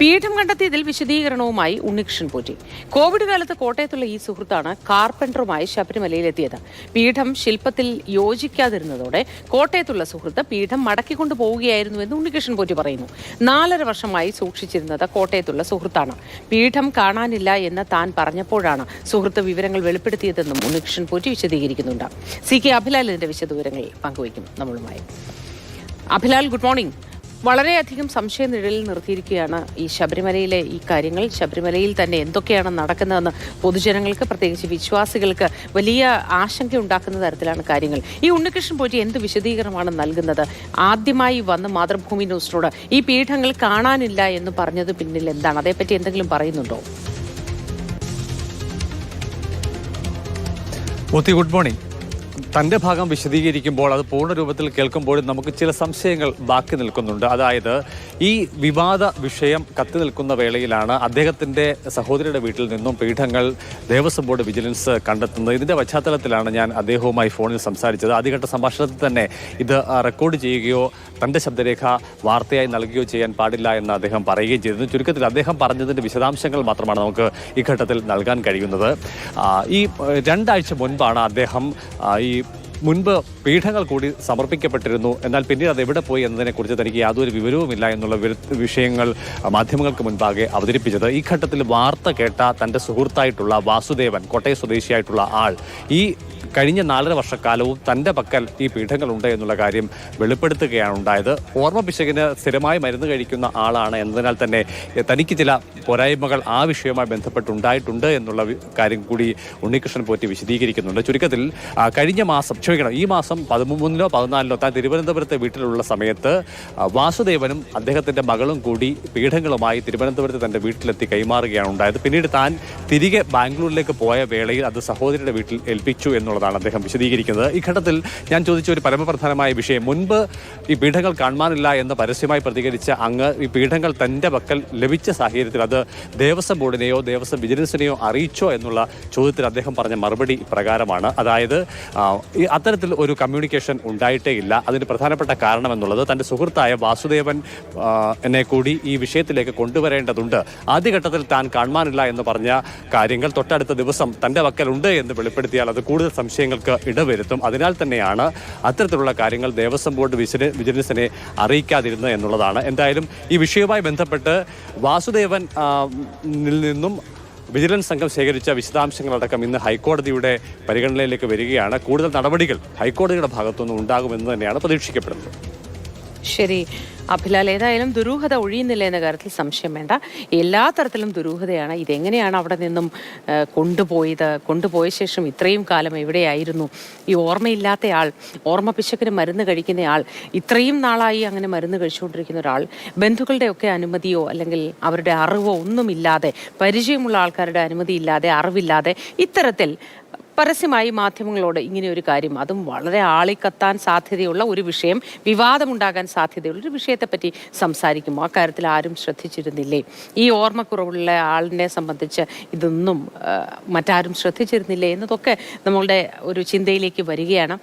പീഠം കണ്ടെത്തിയതിൽ വിശദീകരണവുമായി ഉണ്ണികൃഷ്ണൻ പോറ്റി. കോവിഡ് കാലത്ത് കോട്ടയത്തുള്ള ഈ സുഹൃത്താണ് കാർപ്പന്ററുമായി ശബരിമലയിലെത്തിയത്. പീഠം ശില്പത്തിൽ യോജിക്കാതിരുന്നതോടെ കോട്ടയത്തുള്ള സുഹൃത്ത് പീഠം മടക്കിക്കൊണ്ടു പോവുകയായിരുന്നുവെന്ന് ഉണ്ണികൃഷ്ണൻ പോറ്റി പറയുന്നു. നാലര വർഷമായി സൂക്ഷിച്ചിരുന്നത് കോട്ടയത്തുള്ള സുഹൃത്താണ്. പീഠം കാണാനില്ല എന്ന് താൻ പറഞ്ഞപ്പോഴാണ് സുഹൃത്ത് വിവരങ്ങൾ വെളിപ്പെടുത്തിയതെന്നും ഉണ്ണികൃഷ്ണൻ പോറ്റി വിശദീകരിക്കുന്നുണ്ട്. സി കെ അഭിലാൽ ഇതിന്റെ വിശദവിവരങ്ങൾ പങ്കുവയ്ക്കും നമ്മളുമായി. Abhilal good morning. വളരെയധികം സംശയ നിഴലിൽ നിർത്തിയിരിക്കുകയാണ് ഈ ശബരിമലയിലെ ഈ കാര്യങ്ങൾ. ശബരിമലയിൽ തന്നെ എന്തൊക്കെയാണ് നടക്കുന്നതെന്ന് പൊതുജനങ്ങൾക്ക് പ്രത്യേകിച്ച് വിശ്വാസികൾക്ക് വലിയ ആശങ്ക ഉണ്ടാക്കുന്ന തരത്തിലാണ് കാര്യങ്ങൾ. ഈ ഉണ്ണികൃഷ്ണൻ പോറ്റി എന്ത് വിശദീകരണമാണ് നൽകുന്നത്? ആദ്യമായി വന്ന് മാതൃഭൂമി ന്യൂസിനോട് ഈ പീഠങ്ങൾ കാണാനില്ല എന്ന് പറഞ്ഞത് പിന്നിൽ എന്താണ്? അതേപ്പറ്റി എന്തെങ്കിലും പറയുന്നുണ്ടോ? Good morning. തന്റെ ഭാഗം വിശദീകരിക്കുമ്പോൾ അത് പൂർണ രൂപത്തിൽ കേൾക്കുമ്പോഴും നമുക്ക് ചില സംശയങ്ങൾ ബാക്കി നിൽക്കുന്നുണ്ട്. അതായത് ഈ വിവാദ വിഷയം കത്തി നിൽക്കുന്ന വേളയിലാണ് അദ്ദേഹത്തിന്റെ സഹോദരിയുടെ വീട്ടിൽ നിന്നും പീഠങ്ങൾ ദേവസ്വം ബോർഡ് വിജിലൻസ് കണ്ടെത്തുന്നത്. ഇതിന്റെ പശ്ചാത്തലത്തിലാണ് ഞാൻ അദ്ദേഹവുമായി ഫോണിൽ സംസാരിച്ചത്. ആദ്യഘട്ട സംഭാഷണത്തിൽ തന്നെ ഇത് റെക്കോർഡ് ചെയ്യുകയോ തന്റെ ശബ്ദരേഖ വാർത്തയായി നൽകുകയോ ചെയ്യാൻ പാടില്ല എന്ന് അദ്ദേഹം പറയുകയും ചെയ്തിരുന്നു. ചുരുക്കത്തിൽ അദ്ദേഹം പറഞ്ഞതിന്റെ വിശദാംശങ്ങൾ മാത്രമാണ് നമുക്ക് ഈ ഘട്ടത്തിൽ നൽകാൻ കഴിയുന്നത്. ഈ രണ്ടാഴ്ച മുൻപാണ് അദ്ദേഹം ഈ മുൻപ് പീഠങ്ങൾ കൂടി സമർപ്പിക്കപ്പെട്ടിരുന്നു. എന്നാൽ പിന്നീട് അത് എവിടെ പോയി എന്നതിനെക്കുറിച്ച് തനിക്ക് യാതൊരു വിവരവുമില്ല എന്നുള്ള വിഷയങ്ങൾ മാധ്യമങ്ങൾക്ക് മുൻപാകെ അവതരിപ്പിച്ചത്. ഈ ഘട്ടത്തിൽ വാർത്ത കേട്ട തന്റെ സുഹൃത്തായിട്ടുള്ള വാസുദേവൻ കോട്ടയം സ്വദേശിയായിട്ടുള്ള ആൾ ഈ കഴിഞ്ഞ നാലര വർഷക്കാലവും തന്റെ പക്കൽ ഈ പീഠങ്ങളുണ്ട് എന്നുള്ള കാര്യം വെളിപ്പെടുത്തുകയാണ് ഉണ്ടായത്. ഓർമ്മ പിശകിന് സ്ഥിരമായി മരുന്ന് കഴിക്കുന്ന ആളാണ് എന്നതിനാൽ തന്നെ തനിക്ക് ചില പോരായ്മകൾ ആ വിഷയവുമായി ബന്ധപ്പെട്ടുണ്ടായിട്ടുണ്ട് എന്നുള്ള കാര്യം കൂടി ഉണ്ണികൃഷ്ണൻ പോറ്റി വിശദീകരിക്കുന്നുണ്ട്. ചുരുക്കത്തിൽ കഴിഞ്ഞ മാസം ക്ഷമിക്കണം ഈ മാസം പതിമൂന്നിലോ പതിനാലിലോ താൻ തിരുവനന്തപുരത്തെ വീട്ടിലുള്ള സമയത്ത് വാസുദേവനും അദ്ദേഹത്തിന്റെ മകളും കൂടി പീഠങ്ങളുമായി തിരുവനന്തപുരത്ത് തന്റെ വീട്ടിലെത്തി കൈമാറുകയാണ് ഉണ്ടായത്. പിന്നീട് താൻ തിരികെ ബാംഗ്ലൂരിലേക്ക് പോയ വേളയിൽ അത് സഹോദരിയുടെ വീട്ടിൽ ഏൽപ്പിച്ചു എന്നുള്ളതാണ് അദ്ദേഹം വിശദീകരിക്കുന്നത്. ഈ ഘട്ടത്തിൽ ഞാൻ ചോദിച്ച ഒരു പരമപ്രധാനമായ വിഷയം. മുൻപ് ഈ പീഠങ്ങൾ കാണാനില്ല എന്ന് പരസ്യമായി പ്രതികരിച്ച അങ്ങ് ഈ പീഠങ്ങൾ തന്റെ പക്കൽ ലഭിച്ച സാഹചര്യത്തിൽ അത് ദേവസ്വം ബോർഡിനെയോ ദേവസ്വം വിജിലൻസിനെയോ അറിയിച്ചോ എന്നുള്ള ചോദ്യത്തിൽ അദ്ദേഹം പറഞ്ഞ മറുപടി പ്രകാരമാണ് അതായത് അത്തരത്തിൽ ഒരു കമ്മ്യൂണിക്കേഷൻ ഉണ്ടായിട്ടേ ഇല്ല. അതിന് പ്രധാനപ്പെട്ട കാരണം എന്നുള്ളത് തന്റെ സുഹൃത്തായ വാസുദേവൻ എന്നെ കൂടി ഈ വിഷയത്തിലേക്ക് കൊണ്ടുവരേണ്ടതുണ്ട്. ആദ്യഘട്ടത്തിൽ താൻ കാണാനില്ല എന്ന് പറഞ്ഞ കാര്യങ്ങൾ തൊട്ടടുത്ത ദിവസം തന്റെ പക്കലുണ്ട് എന്ന് വെളിപ്പെടുത്തിയാൽ അത് കൂടുതൽ സംശയങ്ങൾക്ക് ഇടവരുത്തും. അതിനാൽ തന്നെയാണ് അത്തരത്തിലുള്ള കാര്യങ്ങൾ ദേവസ്വം ബോർഡ് വിജില- വിജിലൻസിനെ അറിയിക്കാതിരുന്നത് എന്നുള്ളതാണ്. എന്തായാലും ഈ വിഷയവുമായി ബന്ധപ്പെട്ട് വാസുദേവൻ നിന്നും വിജിലൻസ് സംഘം ശേഖരിച്ച വിശദാംശങ്ങളടക്കം ഇന്ന് ഹൈക്കോടതിയുടെ പരിഗണനയിലേക്ക് വരികയാണ്. കൂടുതൽ നടപടികൾ ഹൈക്കോടതിയുടെ ഭാഗത്തുനിന്ന് ഉണ്ടാകുമെന്ന് തന്നെയാണ് പ്രതീക്ഷിക്കപ്പെടുന്നത്. ശരി. അഭിലാൽ ഏതായാലും ദുരൂഹത ഒഴിയുന്നില്ല എന്ന കാര്യത്തിൽ സംശയം വേണ്ട. എല്ലാ തരത്തിലും ദുരൂഹതയാണ്. ഇതെങ്ങനെയാണ് അവിടെ നിന്നും കൊണ്ടുപോയത്? കൊണ്ടുപോയ ശേഷം ഇത്രയും കാലം എവിടെയായിരുന്നു? ഈ ഓർമ്മയില്ലാത്തയാൾ ഓർമ്മ പിശക്കിന് മരുന്ന് കഴിക്കുന്നയാൾ ഇത്രയും നാളായി അങ്ങനെ മരുന്ന് കഴിച്ചുകൊണ്ടിരിക്കുന്ന ഒരാൾ ബന്ധുക്കളുടെയൊക്കെ അനുമതിയോ അല്ലെങ്കിൽ അവരുടെ അറിവോ ഒന്നുമില്ലാതെ പരിചയമുള്ള ആൾക്കാരുടെ അനുമതി ഇല്ലാതെ അറിവില്ലാതെ ഇത്തരത്തിൽ പരസ്യമായി മാധ്യമങ്ങളോട് ഇങ്ങനെ ഒരു കാര്യം അതും വളരെ ആളിക്കത്താൻ സാധ്യതയുള്ള ഒരു വിഷയം വിവാദമുണ്ടാകാൻ സാധ്യതയുള്ള ഒരു വിഷയത്തെപ്പറ്റി സംസാരിക്കുമ്പോൾ അക്കാര്യത്തിൽ ആരും ശ്രദ്ധിച്ചിരുന്നില്ലേ? ഈ ഓർമ്മക്കുറവുള്ള ആളിനെ സംബന്ധിച്ച് ഇതൊന്നും മറ്റാരും ശ്രദ്ധിച്ചിരുന്നില്ലേ എന്നതൊക്കെ നമ്മളുടെ ഒരു ചിന്തയിലേക്ക് വരികയാണ്.